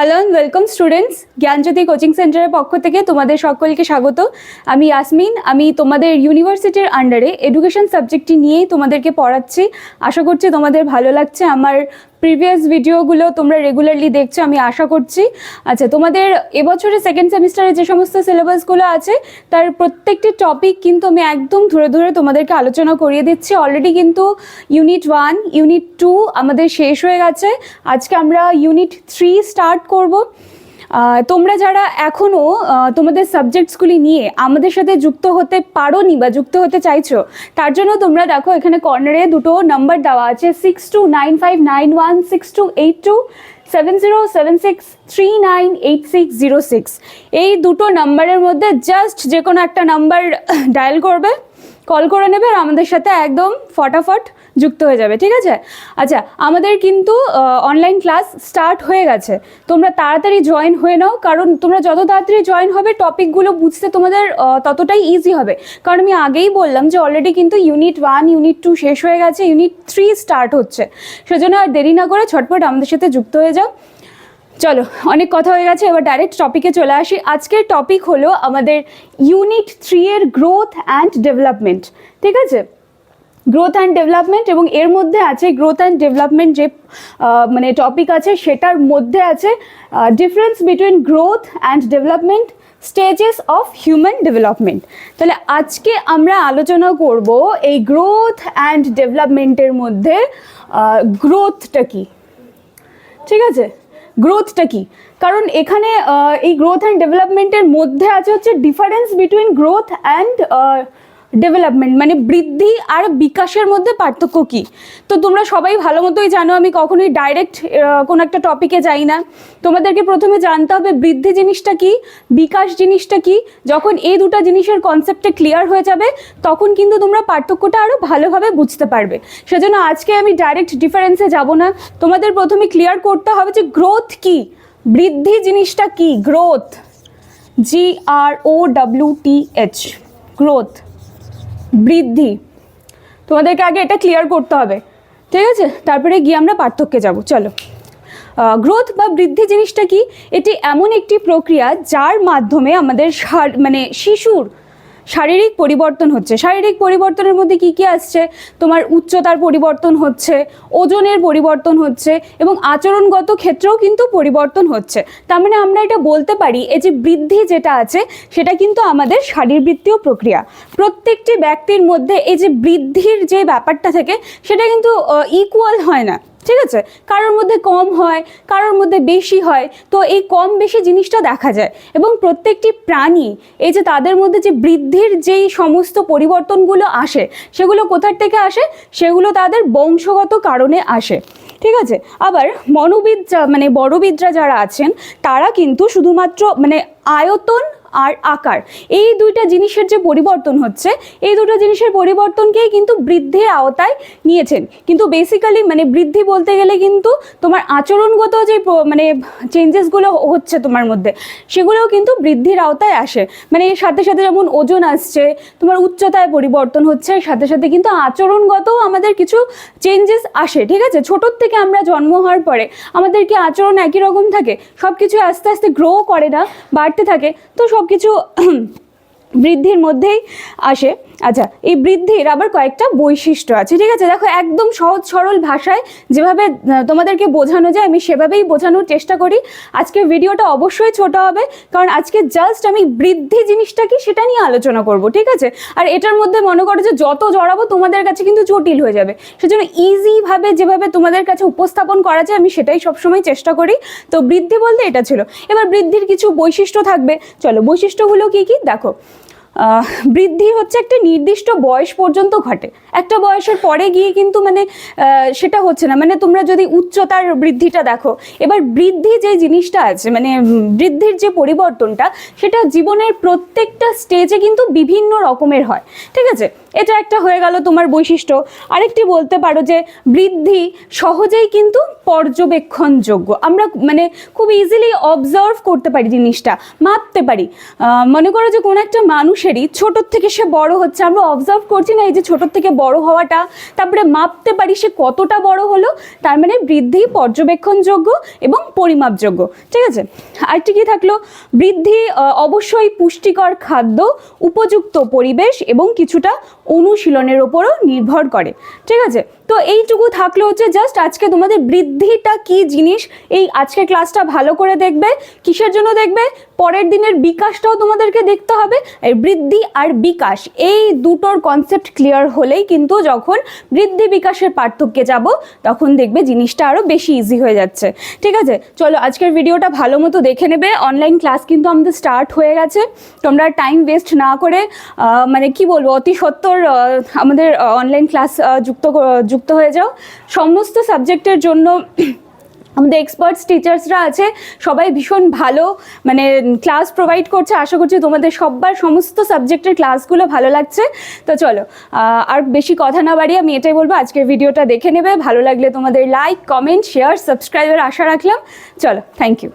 Hello and welcome students Gyanjyoti coaching সেন্টারের পক্ষ থেকে তোমাদের সকলকে স্বাগত। আমি ইয়াসমিন আমি তোমাদের ইউনিভার্সিটির আন্ডারে এডুকেশন সাবজেক্টটি নিয়েই তোমাদেরকে পড়াচ্ছি। আশা করছি তোমাদের ভালো লাগছে। আমার প্রিভিয়াস ভিডিওগুলো তোমরা রেগুলারলি দেখছ, আমি আশা করছি। আচ্ছা তোমাদের এবছরে সেকেন্ড সেমিস্টারে যে সমস্ত সিলেবাসগুলো আছে, তার প্রত্যেকটি টপিক কিন্তু আমি একদম ধরে ধরে তোমাদেরকে আলোচনা করিয়ে দিচ্ছি। অলরেডি কিন্তু ইউনিট ওয়ান ইউনিট টু আমাদের শেষ হয়ে গেছে। আজকে আমরা ইউনিট থ্রি স্টার্ট করব। তোমরা যারা এখনও তোমাদের সাবজেক্টসগুলি নিয়ে আমাদের সাথে যুক্ত হতে পারোনি বা যুক্ত হতে চাইছো, তার জন্য তোমরা দেখো এখানে কর্নারে দুটো নাম্বার দেওয়া আছে six two nine five nine one six two eight two seven zero seven six three nine eight six zero six এই দুটো নাম্বারের মধ্যে জাস্ট যে কোনো একটা নাম্বার ডায়াল করবে কল করে নেবে আর আমাদের সাথে একদম ফটাফট যুক্ত হয়ে যাবে, ঠিক আছে? আচ্ছা আমাদের কিন্তু অনলাইন ক্লাস স্টার্ট হয়ে গেছে। তোমরা তাড়াতাড়ি জয়েন হয়ে নাও, কারণ তোমরা যত তাড়াতাড়ি জয়েন হবে টপিকগুলো বুঝতে তোমাদের ততটাই ইজি হবে। কারণ আমি আগেই বললাম যে অলরেডি কিন্তু ইউনিট ওয়ান ইউনিট টু শেষ হয়ে গেছে ইউনিট থ্রি স্টার্ট হচ্ছে। সেজন্য আর দেরি না করে ছটপট আমাদের সাথে যুক্ত হয়ে যাও। চলো, অনেক কথা হয়ে গেছে, এবার ডাইরেক্ট টপিকে চলে আসি। আজকের টপিক হলো আমাদের ইউনিট থ্রি এর গ্রোথ অ্যান্ড ডেভেলপমেন্ট ঠিক আছে? গ্রোথ অ্যান্ড ডেভেলপমেন্ট এবং এর মধ্যে আছে গ্রোথ অ্যান্ড ডেভেলপমেন্ট যে মানে টপিক আছে, সেটার মধ্যে আছে difference between growth and development stages of human development তাহলে আজকে আমরা আলোচনা করব এই গ্রোথ অ্যান্ড ডেভেলপমেন্টের মধ্যে গ্রোথটা কী? ঠিক আছে? গ্রোথটা কি? কারণ এখানে এই গ্রোথ অ্যান্ড ডেভেলপমেন্টের মধ্যে আছে হচ্ছে difference between growth and development মানে বৃদ্ধি আর বিকাশের মধ্যে পার্থক্য কী? তো তোমরা সবাই ভালো মতোই জানো, আমি কখনোই ডাইরেক্ট কোনো একটা টপিকে যাই না। তোমাদেরকে প্রথমে জানতে হবে বৃদ্ধি জিনিসটা কি, বিকাশ জিনিসটা কি। যখন এই দুটো জিনিসের কনসেপ্টে ক্লিয়ার হয়ে যাবে, তখন কিন্তু তোমরা পার্থক্যটা আরও ভালোভাবে বুঝতে পারবে। সেজন্য আজকে আমি ডাইরেক্ট ডিফারেন্সে যাব না। তোমাদের প্রথমে ক্লিয়ার করতে হবে যে গ্রোথ কি। বৃদ্ধি জিনিসটা কি? Growth G R O W T H growth বৃদ্ধি। তোমাদেরকে আগে এটা ক্লিয়ার করতে হবে। ঠিক আছে? তারপরে গিয়ে আমরা পার্থক্যে যাব। চলো। গ্রোথ বা বৃদ্ধি জিনিসটা কি? এটি এমন একটি প্রক্রিয়া যার মাধ্যমে আমাদের মানে শিশুর শারীরিক পরিবর্তন হচ্ছে। শারীরিক পরিবর্তনের মধ্যে কি কি আসছে? তোমার উচ্চতার পরিবর্তন হচ্ছে, ওজনের পরিবর্তন হচ্ছে এবং আচরণগত ক্ষেত্রেও কিন্তু পরিবর্তন হচ্ছে। তার মানে আমরা এটা বলতে পারি, এই যে বৃদ্ধি যেটা আছে, সেটা কিন্তু আমাদের শারীরবৃত্তীয় প্রক্রিয়া। প্রত্যেকটি ব্যক্তির মধ্যে এই যে বৃদ্ধির যে ব্যাপারটা থাকে, সেটা কিন্তু ইকুয়াল হয় না। ঠিক আছে? কারোর মধ্যে কম হয়, কারোর মধ্যে বেশি হয়, তো এই কম বেশি জিনিসটা দেখা যায়। এবং প্রত্যেকটি প্রাণী, এই যে তাদের মধ্যে যে বৃদ্ধির যেই সমস্ত পরিবর্তনগুলো আসে, সেগুলো কোথার থেকে আসে? সেগুলো তাদের বংশগত কারণে আসে। ঠিক আছে? আবার মনোবিদ মানে বড়বিদরা যারা আছেন, তারা কিন্তু শুধুমাত্র মানে আয়তন আর আকার। এই দুইটা জিনিসের যে পরিবর্তন হচ্ছে, এই দুটো জিনিসের পরিবর্তনকেই কিন্তু বৃদ্ধির আওতায় নিয়েছেন। কিন্তু বেসিক্যালি মানে বৃদ্ধি বলতে গেলে কিন্তু তোমার আচরণগত যে মানে চেঞ্জেসগুলো হচ্ছে তোমার মধ্যে, সেগুলোও কিন্তু বৃদ্ধির আওতায় আসে। মানে এর সাথে সাথে যেমন ওজন আসছে, তোমার উচ্চতায় পরিবর্তন হচ্ছে সাথে সাথে কিন্তু আচরণগতও আমাদের কিছু চেঞ্জেস আসে, ঠিক আছে? ছোটোর থেকে আমরা জন্ম হওয়ার পরে আমাদের কি আচরণ একই রকম থাকে? সব কিছু আস্তে আস্তে গ্রো করে না, বাড়তে থাকে। তো সব কিছু বৃদ্ধির মধ্যেই আসে। আচ্ছা এই বৃদ্ধির আবার কয়েকটা বৈশিষ্ট্য আছে, ঠিক আছে? দেখো, একদম সহজ সরল ভাষায় যেভাবে তোমাদেরকে বোঝানো যায়, আমি সেভাবেই বোঝানোর চেষ্টা করি। আজকে ভিডিওটা অবশ্যই ছোট হবে, কারণ আজকে জাস্ট আমি বৃদ্ধি জিনিসটা কি সেটা নিয়ে আলোচনা করব, ঠিক আছে? আর এটার মধ্যে মনে করো যে যত জড়াবো, তোমাদের কাছে কিন্তু জটিল হয়ে যাবে। সেজন্য ইজিভাবে যেভাবে তোমাদের কাছে উপস্থাপন করা যায়, আমি সেটাই সবসময় চেষ্টা করি। তো বৃদ্ধি বলতে এটা ছিল। এবার বৃদ্ধির কিছু বৈশিষ্ট্য থাকবে। চলো, বৈশিষ্ট্যগুলো কি কি? দেখো বৃদ্ধি হচ্ছে একটা নির্দিষ্ট বয়স পর্যন্ত ঘটে। একটা বয়সের পরে গিয়ে কিন্তু মানে সেটা হচ্ছে না। মানে তোমরা যদি উচ্চতার বৃদ্ধিটা দেখো, এবার বৃদ্ধি যে জিনিসটা আছে মানে বৃদ্ধির যে পরিবর্তনটা, সেটা জীবনের প্রত্যেকটা স্টেজে কিন্তু বিভিন্ন রকমের হয়। ঠিক আছে? এটা একটা হয়ে গেল তোমার বৈশিষ্ট্য। আরেকটি বলতে পারো যে, বৃদ্ধি সহজেই কিন্তু পর্যবেক্ষণযোগ্য। আমরা মানে খুব ইজিলি অবজার্ভ করতে পারি জিনিসটা, মাপতে পারি। মনে করো যে কোনো একটা মানুষ মানুষেরই ছোটোর থেকে সে বড় হচ্ছে। আমরা অবজার্ভ করছি না এই যে ছোটোর থেকে বড় হওয়াটা, তারপরে মাপতে পারি সে কতটা বড় হলো, তার মানে বৃদ্ধি পর্যবেক্ষণযোগ্য এবং পরিমাপযোগ্য। ঠিক আছে? আরেকটি কি থাকল? বৃদ্ধি অবশ্যই পুষ্টিকর খাদ্য, উপযুক্ত পরিবেশ এবং কিছুটা অনুশীলনের ওপরও নির্ভর করে। ঠিক আছে? তো এইটুকু থাকল হচ্ছে জাস্ট আজকে তোমাদের বৃদ্ধিটা কি জিনিস, এই আজকে ক্লাসটা ভালো করে দেখবে, কিসের জন্য দেখবে? পরের দিনের বিকাশটাও তোমাদেরকে দেখতে হবে এই বৃদ্ধি আর বিকাশ, এই দুটোর কনসেপ্ট ক্লিয়ার হলেই কিন্তু যখন বৃদ্ধি বিকাশের পার্থক্যে যাব, তখন দেখবে জিনিসটা আরও বেশি ইজি হয়ে যাচ্ছে। ঠিক আছে? চলো, আজকের ভিডিওটা ভালো মতো দেখে নেবে। অনলাইন ক্লাস কিন্তু আমাদের স্টার্ট হয়ে গেছে। তোমরা টাইম ওয়েস্ট না করে মানে কি বলব, অতি সত্তর আমাদের অনলাইন ক্লাস যুক্ত যুক্ত হয়ে যাও। সমস্ত সাবজেক্টের জন্য আমাদের এক্সপার্টস টিচার্সরা আছে, সবাই ভীষণ ভালো মানে ক্লাস প্রোভাইড করছে। আশা করছি তোমাদের সব্বার সমস্ত সাবজেক্টের ক্লাসগুলো ভালো লাগছে। তো চলো আর বেশি কথা না বাড়িয়ে আমি এটাই বলব, আজকের ভিডিওটা দেখে নেবে। ভালো লাগলে তোমাদের লাইক কমেন্ট শেয়ার সাবস্ক্রাইবার আশা রাখলাম। চলো থ্যাংক ইউ